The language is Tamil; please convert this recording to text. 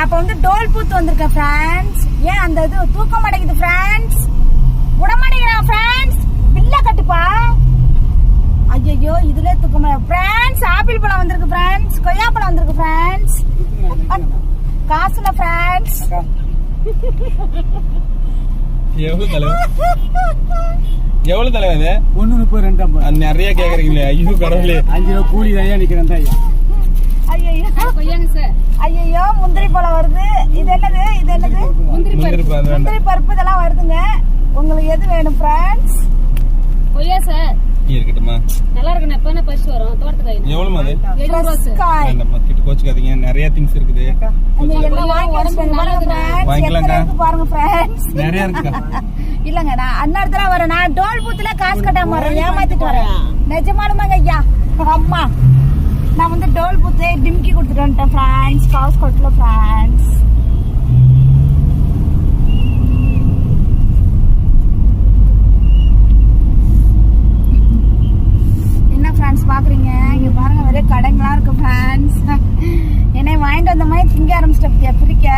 நான் இப்ப வந்து டோல் பூத்து வந்திருக்கேன் ஃப்ரெண்ட்ஸ் ஏன் அந்த இது தூக்க மாட்டேங்குது ஃப்ரெண்ட்ஸ் விட மாட்டேங்கிறான் ஃப்ரெண்ட்ஸ் பில்ல கட்டுப்பா. ஐயோ இதுல தூக்க மாட்டேன் ஃப்ரெண்ட்ஸ் ஆப்பிள் பழம் வந்திருக்கு ஃப்ரெண்ட்ஸ் கொய்யா பழம் வந்திருக்கு ஃப்ரெண்ட்ஸ் காசுல ஃப்ரெண்ட்ஸ் எவ்வளவு தலைவா? எவ்வளவு தலைவா இது? ஒண்ணு முப்பது ரெண்டு ஐம்பது. நிறைய கேக்குறீங்களே. ஐயோ கடவுளே. அஞ்சு ரூபா கூலி தான் நிக்கிறேன் தான் ஐயா. ஐயோ கொய்யாங்க சார் ஐயோ முந்திரி பழம் வருது. இது என்னது? இது என்னது? முந்திரி வேண்டாம் முந்திரி பருப்பு. இதெல்லாம் வருதுங்க. உங்களுக்கு எது வேணும் ஃப்ரெண்ட்ஸ் கொய்யா சார் இருக்கட்டுமா நல்லா இருக்கு எப்ப என்ன பறிச்சு வரும். தோட்டத்துக்கு எவ்வளவு அது? எழுபது ரூபா சார் காய். வேண்டாம்மா கிட்ட கோச்சுக்காதீங்க. நிறைய திங்ஸ் இருக்குது. நீங்க எல்லாம் வாங்கி வச்சுக்கோங்க பாருங்க ஃப்ரெண்ட்ஸ் நிறைய இருக்கா? இல்லங்க நான் அந்நேரத்துல வரேன். நான் டோல் பூத்துல காசு கட்டாம வரேன். ஏமாத்திட்டு வரேன். நிஜமாலுமாங்க ஐயா. அம்மா. நான் வந்து டோல் பூத்தே டிம்கி கொடுத்துட்டு வந்துட்டேன் ஃப்ரெண்ட்ஸ் காசு கொட்டல ஃப்ரெண்ட்ஸ் என்ன ஃப்ரான்ஸ் பாக்குறீங்க? இங்க பாருங்க நிறைய கடைங்களா இருக்கு ஃப்ரான்ஸ் என்னை வாங்கிட்டு வந்த மாதிரி திங்க ஆரம்பிச்சிட்டேன் பிரிக்க.